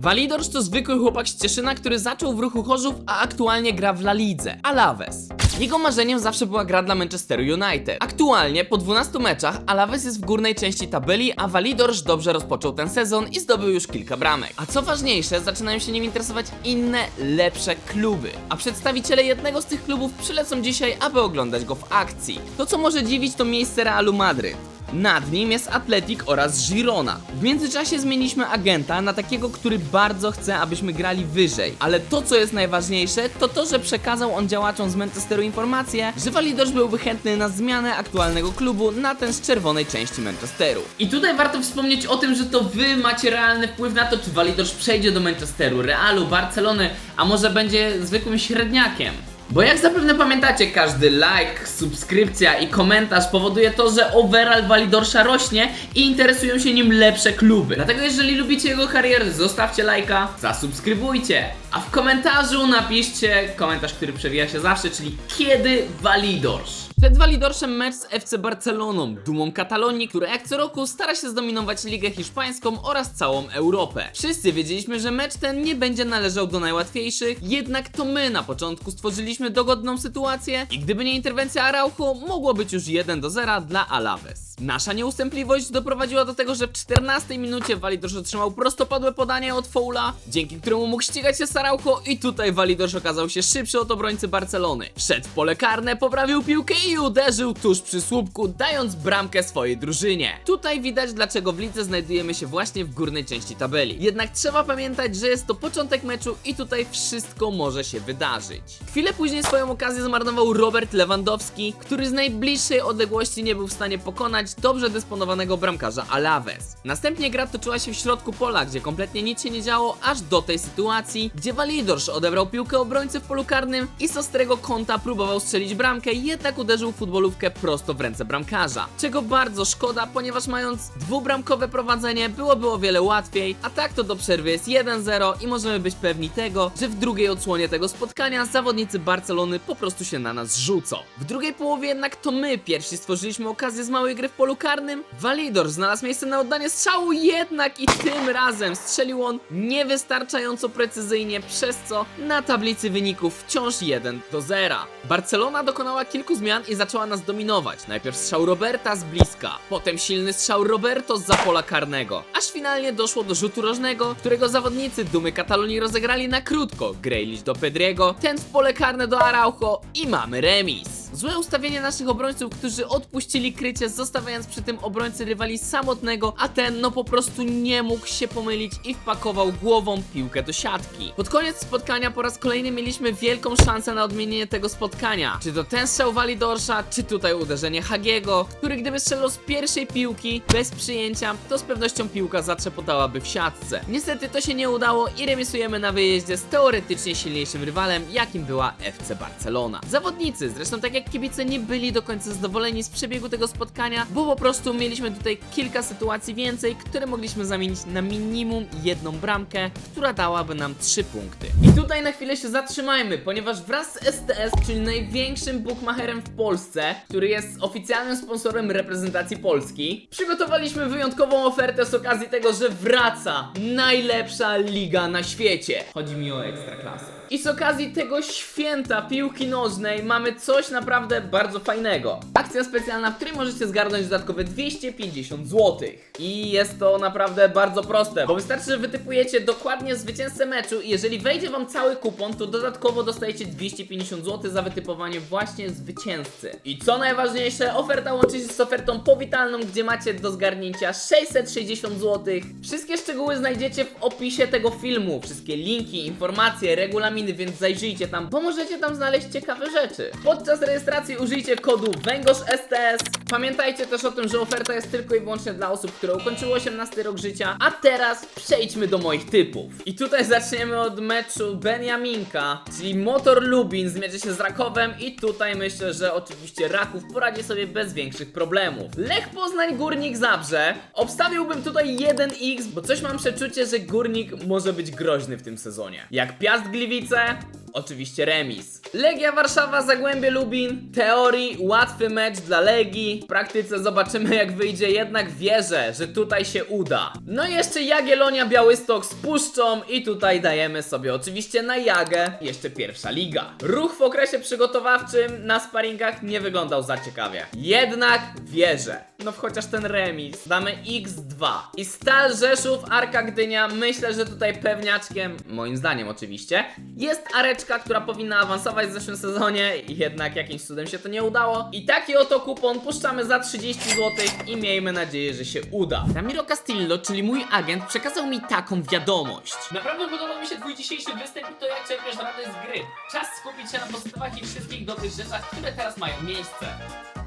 Walidorz to zwykły chłopak z Cieszyna, który zaczął w ruchu Chorzów, a aktualnie gra w La Lidze, Alaves. Jego marzeniem zawsze była gra dla Manchesteru United. Aktualnie, po 12 meczach, Alaves jest w górnej części tabeli, a Walidorz dobrze rozpoczął ten sezon i zdobył już kilka bramek. A co ważniejsze, zaczynają się nim interesować inne, lepsze kluby. A przedstawiciele jednego z tych klubów przylecą dzisiaj, aby oglądać go w akcji. To co może dziwić to miejsce Realu Madryt. Nad nim jest Atletik oraz Girona. W międzyczasie zmieniliśmy agenta na takiego, który bardzo chce, abyśmy grali wyżej. Ale to, co jest najważniejsze, to to, że przekazał on działaczom z Manchesteru informację, że Walidorz byłby chętny na zmianę aktualnego klubu na ten z czerwonej części Manchesteru. I tutaj warto wspomnieć o tym, że to wy macie realny wpływ na to, czy Walidorz przejdzie do Manchesteru, Realu, Barcelony, a może będzie zwykłym średniakiem. Bo jak zapewne pamiętacie, każdy like, subskrypcja i komentarz powoduje to, że overall Walidorsza rośnie i interesują się nim lepsze kluby. Dlatego jeżeli lubicie jego karierę, zostawcie lajka, zasubskrybujcie. A w komentarzu napiszcie komentarz, który przewija się zawsze, czyli kiedy Walidorsz. Przed Walidorszem mecz z FC Barceloną, dumą Katalonii, która jak co roku stara się zdominować Ligę Hiszpańską oraz całą Europę. Wszyscy wiedzieliśmy, że mecz ten nie będzie należał do najłatwiejszych, jednak to my na początku stworzyliśmy dogodną sytuację i gdyby nie interwencja Araujo, mogło być już 1 do 0 dla Alaves. Nasza nieustępliwość doprowadziła do tego, że w 14 minucie Walidorz otrzymał prostopadłe podanie od Foula, dzięki któremu mógł ścigać się z Araujo i tutaj Walidorz okazał się szybszy od obrońcy Barcelony. Wszedł w pole karne, poprawił piłkę i uderzył tuż przy słupku, dając bramkę swojej drużynie. Tutaj widać dlaczego w lidze znajdujemy się właśnie w górnej części tabeli. Jednak trzeba pamiętać, że jest to początek meczu i tutaj wszystko może się wydarzyć. Chwilę później swoją okazję zmarnował Robert Lewandowski, który z najbliższej odległości nie był w stanie pokonać dobrze dysponowanego bramkarza Alaves. Następnie gra toczyła się w środku pola, gdzie kompletnie nic się nie działo, aż do tej sytuacji, gdzie Walidorz odebrał piłkę obrońcy w polu karnym i z ostrego kąta próbował strzelić bramkę, jednak uderzył futbolówkę prosto w ręce bramkarza. Czego bardzo szkoda, ponieważ mając dwubramkowe prowadzenie byłoby o wiele łatwiej, a tak to do przerwy jest 1-0 i możemy być pewni tego, że w drugiej odsłonie tego spotkania zawodnicy Barcelony po prostu się na nas rzucą. W drugiej połowie jednak to my pierwsi stworzyliśmy okazję z małej gry w polu karnym. Walidor znalazł miejsce na oddanie strzału, jednak i tym razem strzelił on niewystarczająco precyzyjnie, przez co na tablicy wyników wciąż 1 do 0. Barcelona dokonała kilku zmian i zaczęła nas dominować. Najpierw strzał Roberta z bliska, potem silny strzał Roberto z pola karnego, aż finalnie doszło do rzutu rożnego, którego zawodnicy Dumy Katalonii rozegrali na krótko. Grejliś do Pedriego, ten w pole karne do Araujo i mamy remis. Złe ustawienie naszych obrońców, którzy odpuścili krycie, zostawiając przy tym obrońcy rywali samotnego, a ten no po prostu nie mógł się pomylić i wpakował głową piłkę do siatki. Pod koniec spotkania po raz kolejny mieliśmy wielką szansę na odmienienie tego spotkania. Czy to ten strzał Walidorsza, czy tutaj uderzenie Hagiego, który gdyby strzelał z pierwszej piłki bez przyjęcia, to z pewnością piłka zatrzepotałaby w siatce. Niestety to się nie udało i remisujemy na wyjeździe z teoretycznie silniejszym rywalem, jakim była FC Barcelona. Zawodnicy, zresztą tak jak kibice, nie byli do końca zadowoleni z przebiegu tego spotkania, bo po prostu mieliśmy tutaj kilka sytuacji więcej, które mogliśmy zamienić na minimum jedną bramkę, która dałaby nam 3 punkty. I tutaj na chwilę się zatrzymajmy, ponieważ wraz z STS, czyli największym bookmacherem w Polsce, który jest oficjalnym sponsorem reprezentacji Polski, przygotowaliśmy wyjątkową ofertę z okazji tego, że wraca najlepsza liga na świecie. Chodzi mi o ekstraklasę. I z okazji tego święta piłki nożnej mamy coś naprawdę bardzo fajnego. Akcja specjalna, w której możecie zgarnąć dodatkowe 250 zł. I jest to naprawdę bardzo proste, bo wystarczy, że wytypujecie dokładnie zwycięzcę meczu i jeżeli wejdzie wam cały kupon, to dodatkowo dostajecie 250 zł za wytypowanie właśnie zwycięzcy. I co najważniejsze, oferta łączy się z ofertą powitalną, gdzie macie do zgarnięcia 660 zł. Wszystkie szczegóły znajdziecie w opisie tego filmu. Wszystkie linki, informacje, regulaminy, więc zajrzyjcie tam, bo możecie tam znaleźć ciekawe rzeczy. Podczas rejestracji użyjcie kodu WęGorz STS. Pamiętajcie też o tym, że oferta jest tylko i wyłącznie dla osób, które ukończyły 18 rok życia. A teraz przejdźmy do moich typów. I tutaj zaczniemy od meczu Beniaminka, czyli Motor Lubin zmierzy się z Rakowem i tutaj myślę, że oczywiście Raków poradzi sobie bez większych problemów. Lech Poznań, Górnik Zabrze. Obstawiłbym tutaj 1x, bo coś mam przeczucie, że Górnik może być groźny w tym sezonie. Jak Piast Gliwice, Oczywiście remis. Legia Warszawa, Zagłębie Lubin. Teorii łatwy mecz dla Legii. W praktyce zobaczymy jak wyjdzie, jednak wierzę, że tutaj się uda. No i jeszcze Jagiellonia Białystok z Puszczą i tutaj dajemy sobie oczywiście na Jagę jeszcze pierwsza liga. Ruch w okresie przygotowawczym na sparingach nie wyglądał za ciekawie. Jednak wierzę. No chociaż ten remis. Damy x2. I Stal Rzeszów, Arka Gdynia. Myślę, że tutaj pewniaczkiem, moim zdaniem oczywiście, jest Areczka, która powinna awansować w zeszłym sezonie. Jednak jakimś cudem się to nie udało. I taki oto kupon puszczamy za 30 zł i miejmy nadzieję, że się uda. Ramiro Castillo, czyli mój agent, przekazał mi taką wiadomość. Naprawdę podoba mi się twój dzisiejszy występ i to jak czerpiesz radę z gry. Czas skupić się na pozytywach i wszystkich dobrych rzeczach, które teraz mają miejsce.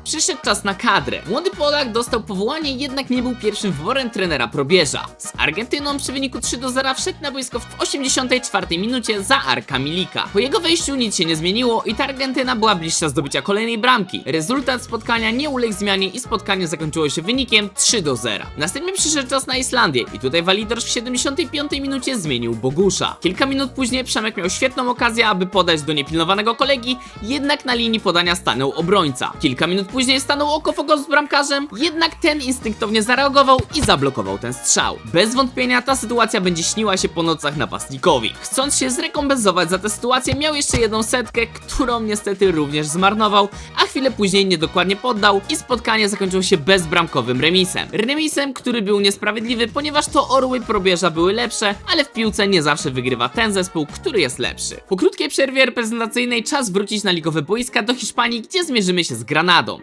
Przyszedł czas na kadrę. Młody Polak dostał powołanie, jednak nie był pierwszym wyborem trenera Probierza. Z Argentyną przy wyniku 3 do 0 wszedł na boisko w 84 minucie za Arka Milika. Po jego wejściu nic się nie zmieniło i ta Argentyna była bliższa zdobycia kolejnej bramki. Rezultat spotkania nie uległ zmianie i spotkanie zakończyło się wynikiem 3 do 0. Następnie przyszedł czas na Islandię i tutaj Walidorz w 75 minucie zmienił Bogusza. Kilka minut później Przemek miał świetną okazję, aby podać do niepilnowanego kolegi, jednak na linii podania stanął obrońca. Kilka minut później stanął oko w oko z bramkarzem, jednak ten instynktownie zareagował i zablokował ten strzał. Bez wątpienia ta sytuacja będzie śniła się po nocach napastnikowi. Chcąc się zrekompensować za tę sytuację, miał jeszcze jedną setkę, którą niestety również zmarnował, a chwilę później niedokładnie poddał i spotkanie zakończyło się bezbramkowym remisem. Remisem, który był niesprawiedliwy, ponieważ to orły probierza były lepsze, ale w piłce nie zawsze wygrywa ten zespół, który jest lepszy. Po krótkiej przerwie reprezentacyjnej czas wrócić na ligowe boiska do Hiszpanii, gdzie zmierzymy się z Granadą.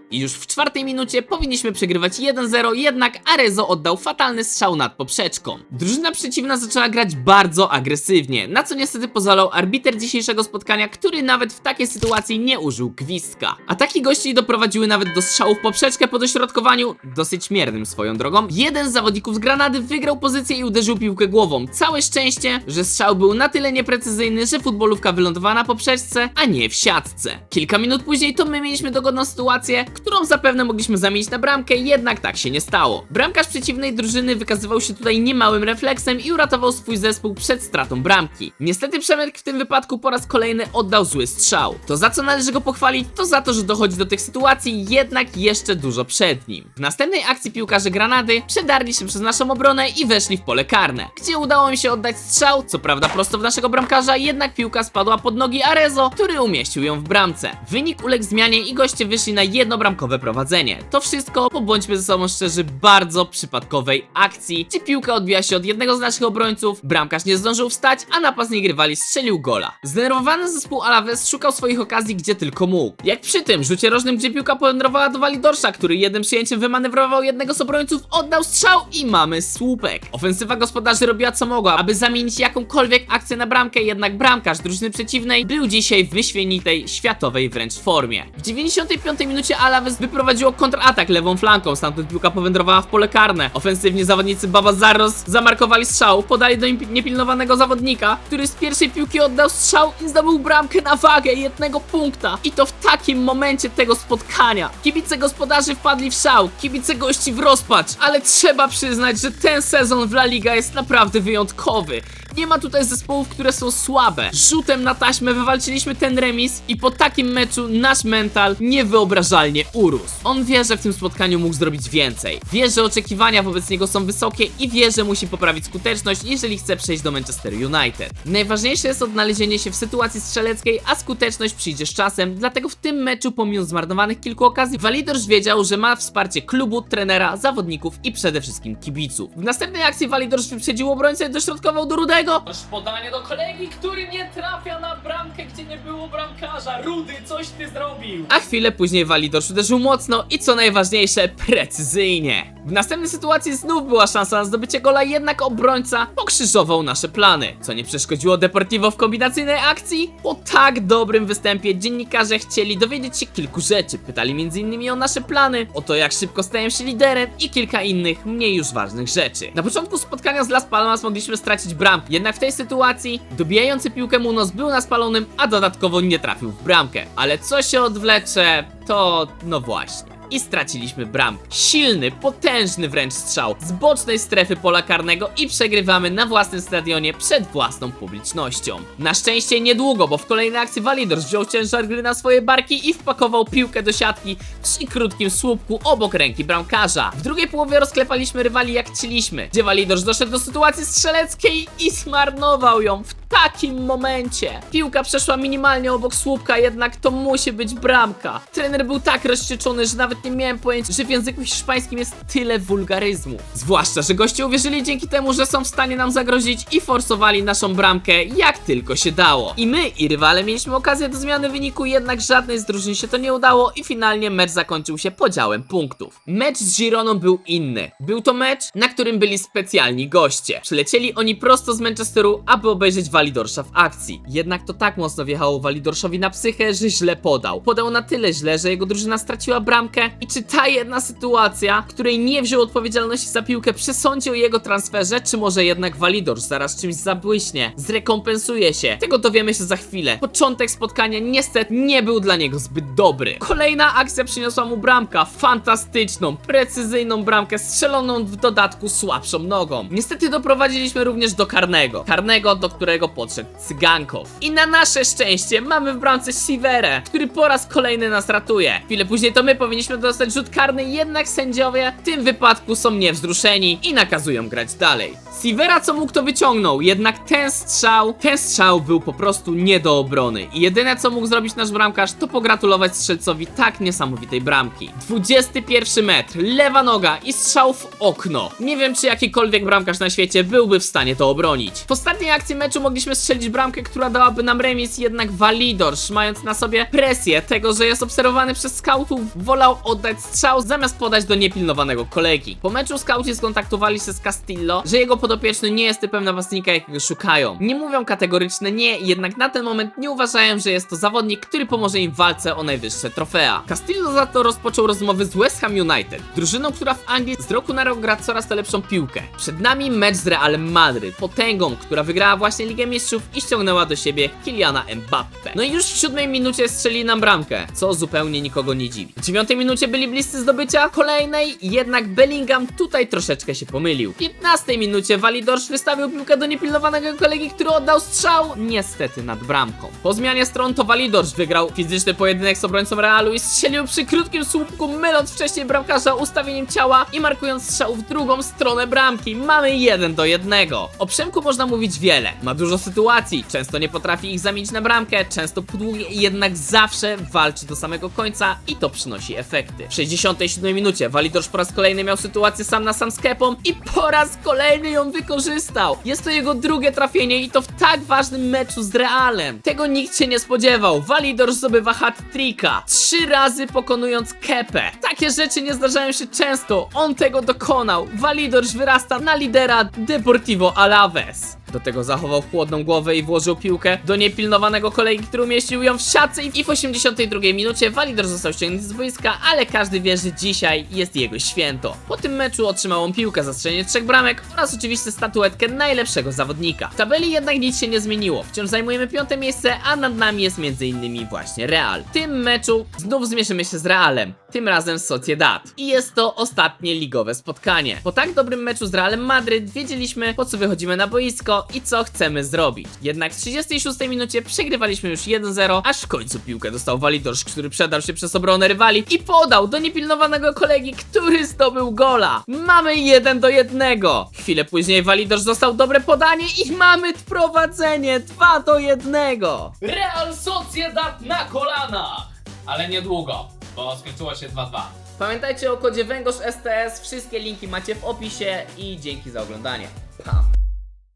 I już w czwartej minucie powinniśmy przegrywać 1-0, jednak Arezo oddał fatalny strzał nad poprzeczką. Drużyna przeciwna zaczęła grać bardzo agresywnie, na co niestety pozwalał arbiter dzisiejszego spotkania, który nawet w takiej sytuacji nie użył gwizdka. Ataki gości doprowadziły nawet do strzału w poprzeczkę po dośrodkowaniu, dosyć miernym swoją drogą. Jeden z zawodników z Granady wygrał pozycję i uderzył piłkę głową. Całe szczęście, że strzał był na tyle nieprecyzyjny, że futbolówka wylądowała na poprzeczce, a nie w siatce. Kilka minut później to my mieliśmy dogodną sytuację, którą zapewne mogliśmy zamienić na bramkę, jednak tak się nie stało. Bramkarz przeciwnej drużyny wykazywał się tutaj niemałym refleksem i uratował swój zespół przed stratą bramki. Niestety Przemek w tym wypadku po raz kolejny oddał zły strzał. To za co należy go pochwalić, to za to, że dochodzi do tych sytuacji jednak jeszcze dużo przed nim. W następnej akcji piłkarze Granady przedarli się przez naszą obronę i weszli w pole karne, gdzie udało mi się oddać strzał, co prawda prosto w naszego bramkarza, jednak piłka spadła pod nogi Arezo, który umieścił ją w bramce. Wynik uległ zmianie i goście wyszli na jednobramkowe prowadzenie. To wszystko, bo bądźmy ze sobą szczerzy, bardzo przypadkowej akcji, gdzie piłka odbija się od jednego z naszych obrońców, bramkarz nie zdążył wstać, a napastnik rywali strzelił gola. Zdenerwowany zespół Alaves szukał swoich okazji gdzie tylko mógł. Jak przy tym rzucie rożnym, gdzie piłka powędrowała do Walidorsza, który jednym przyjęciem wymanewrował jednego z obrońców, oddał strzał i mamy słupek. Ofensywa gospodarzy robiła co mogła, aby zamienić jakąkolwiek akcję na bramkę, jednak bramkarz drużyny przeciwnej był dzisiaj w wyśmienitej, światowej wręcz formie. W 95 minucie Alaves wyprowadziło kontratak lewą flanką, stamtąd piłka powędrowała w pole karne. Ofensywni zawodnicy Baba Zaros zamarkowali strzał, podali do niepilnowanego zawodnika, który z pierwszej piłki oddał strzał i zdobył bramkę na wagę jednego punkta. I to w takim momencie tego spotkania. Kibice gospodarzy wpadli w szał, kibice gości w rozpacz, ale trzeba przyznać, że ten sezon w La Liga jest naprawdę wyjątkowy. Nie ma tutaj zespołów, które są słabe. Rzutem na taśmę wywalczyliśmy ten remis i po takim meczu nasz mental niewyobrażalnie urósł. On wie, że w tym spotkaniu mógł zrobić więcej. Wie, że oczekiwania wobec niego są wysokie i wie, że musi poprawić skuteczność, jeżeli chce przejść do Manchester United. Najważniejsze jest odnalezienie się w sytuacji strzeleckiej, a skuteczność przyjdzie z czasem, dlatego w tym meczu, pomimo zmarnowanych kilku okazji, Walidorz wiedział, że ma wsparcie klubu, trenera, zawodników i przede wszystkim kibiców. W następnej akcji Walidorz wyprzedził obrońcę dośrodkował do Rudego, Masz podanie do kolegi, który nie trafia na bramkę, gdzie nie było bramkarza. Rudy, coś ty zrobił. a chwilę później Walidorz uderzył mocno i co najważniejsze, precyzyjnie. W następnej sytuacji znów była szansa na zdobycie gola, jednak obrońca pokrzyżował nasze plany. Co nie przeszkodziło Deportivo w kombinacyjnej akcji? Po tak dobrym występie dziennikarze chcieli dowiedzieć się kilku rzeczy. Pytali m.in. o nasze plany, o to jak szybko stajemy się liderem i kilka innych, mniej już ważnych rzeczy. Na początku spotkania z Las Palmas mogliśmy stracić bramkę, jednak w tej sytuacji dobijający piłkę Munoz był na spalonym, a dodatkowo nie trafił w bramkę. Ale co się odwlecze, to no właśnie. I straciliśmy bramkę. Silny, potężny wręcz strzał z bocznej strefy pola karnego i przegrywamy na własnym stadionie przed własną publicznością. Na szczęście niedługo, bo w kolejnej akcji Validors wziął ciężar gry na swoje barki i wpakował piłkę do siatki przy krótkim słupku obok ręki bramkarza. W drugiej połowie rozklepaliśmy rywali jak chcieliśmy, gdzie Validors doszedł do sytuacji strzeleckiej i zmarnował ją w takim momencie. Piłka przeszła minimalnie obok słupka, jednak to musi być bramka. Trener był tak rozścieczony, że nawet nie miałem pojęcia, że w języku hiszpańskim jest tyle wulgaryzmu. Zwłaszcza, że goście uwierzyli dzięki temu, że są w stanie nam zagrozić i forsowali naszą bramkę jak tylko się dało. I my i rywale mieliśmy okazję do zmiany wyniku, jednak żadnej z drużyn się to nie udało i finalnie mecz zakończył się podziałem punktów. Mecz z Gironą był inny. Był to mecz, na którym byli specjalni goście. Przylecieli oni prosto z Manchesteru, aby obejrzeć Walidorsza w akcji. Jednak to tak mocno wjechało Walidorszowi na psychę, że źle podał. Podał na tyle źle, że jego drużyna straciła bramkę i czy ta jedna sytuacja, w której nie wziął odpowiedzialności za piłkę, przesądzi o jego transferze, czy może jednak Walidorsz zaraz czymś zabłyśnie, zrekompensuje się. Tego dowiemy się za chwilę. Początek spotkania niestety nie był dla niego zbyt dobry. Kolejna akcja przyniosła mu bramka, fantastyczną, precyzyjną bramkę, strzeloną w dodatku słabszą nogą. Niestety doprowadziliśmy również do karnego. Karnego, do którego podszedł Cygankow. I na nasze szczęście mamy w bramce Siverę, który po raz kolejny nas ratuje. Chwilę później to my powinniśmy dostać rzut karny, jednak sędziowie w tym wypadku są niewzruszeni i nakazują grać dalej. Sivera co mógł to wyciągnął, jednak ten strzał, ten strzał był po prostu nie do obrony. I jedyne co mógł zrobić nasz bramkarz to pogratulować strzelcowi tak niesamowitej bramki. 21 metr, lewa noga i strzał w okno. Nie wiem czy jakikolwiek bramkarz na świecie byłby w stanie to obronić. W ostatniej akcji meczu mogliśmy strzelić bramkę, która dałaby nam remis, jednak Walidorsz, mając na sobie presję tego, że jest obserwowany przez skautów, wolał oddać strzał zamiast podać do niepilnowanego kolegi. Po meczu skauci skontaktowali się z Castillo, że jego podopieczny nie jest typem napastnika, jakiego szukają. Nie mówią kategoryczne nie, jednak na ten moment nie uważają, że jest to zawodnik, który pomoże im w walce o najwyższe trofea. Castillo za to rozpoczął rozmowy z West Ham United, drużyną, która w Anglii z roku na rok gra coraz to lepszą piłkę. Przed nami mecz z Realem Madryt, potęgą, która wygrała właśnie Ligę Mistrzów i ściągnęła do siebie Kyliana Mbappe. No i już w siódmej minucie strzeli nam bramkę, co zupełnie nikogo nie dziwi. W dziewiątej minucie byli bliscy zdobycia kolejnej, jednak Bellingham tutaj troszeczkę się pomylił. W 15 minucie Walidorsz wystawił piłkę do niepilnowanego kolegi, który oddał strzał, niestety nad bramką. Po zmianie stron to Walidorsz wygrał fizyczny pojedynek z obrońcą Realu i strzelił przy krótkim słupku, myląc wcześniej bramkarza ustawieniem ciała i markując strzał w drugą stronę bramki. Mamy 1 do 1. O Przemku można mówić wiele. Ma dużo sytuacji, często nie potrafi ich zamienić na bramkę, często podługie, jednak zawsze walczy do samego końca i to przynosi efekty. W 67 minucie Walidorz po raz kolejny miał sytuację sam na sam z Kepą i po raz kolejny ją wykorzystał. Jest to jego drugie trafienie i to w tak ważnym meczu z Realem. Tego nikt się nie spodziewał. Walidorz zdobywa hat-tricka. Trzy razy pokonując Kepę. Takie rzeczy nie zdarzają się często. On tego dokonał. Walidorz wyrasta na lidera Deportivo Alaves. Do tego zachował chłodną głowę i włożył piłkę do niepilnowanego kolegi, który umieścił ją w siatce i w 82 minucie Walidor został ściągnięty z boiska, ale każdy wie, że dzisiaj jest jego święto. Po tym meczu otrzymał on piłkę za strzelenie trzech bramek oraz oczywiście statuetkę najlepszego zawodnika. W tabeli jednak nic się nie zmieniło. Wciąż zajmujemy piąte miejsce, a nad nami jest m.in. właśnie Real. W tym meczu znów zmierzymy się z Realem, tym razem Sociedad. I jest to ostatnie ligowe spotkanie. Po tak dobrym meczu z Realem Madryt wiedzieliśmy po co wychodzimy na boisko i co chcemy zrobić. Jednak w 36 minucie przegrywaliśmy już 1-0, aż w końcu piłkę dostał Walidorz, który przedarł się przez obronę rywali i podał do niepilnowanego kolegi, który zdobył gola. Mamy 1 do 1. Chwilę później Walidorz dostał dobre podanie i mamy prowadzenie 2 do 1. Real Sociedad na kolanach! Ale niedługo, bo skończyło się 2-2. Pamiętajcie o kodzie węgorz STS, wszystkie linki macie w opisie i dzięki za oglądanie. Pa!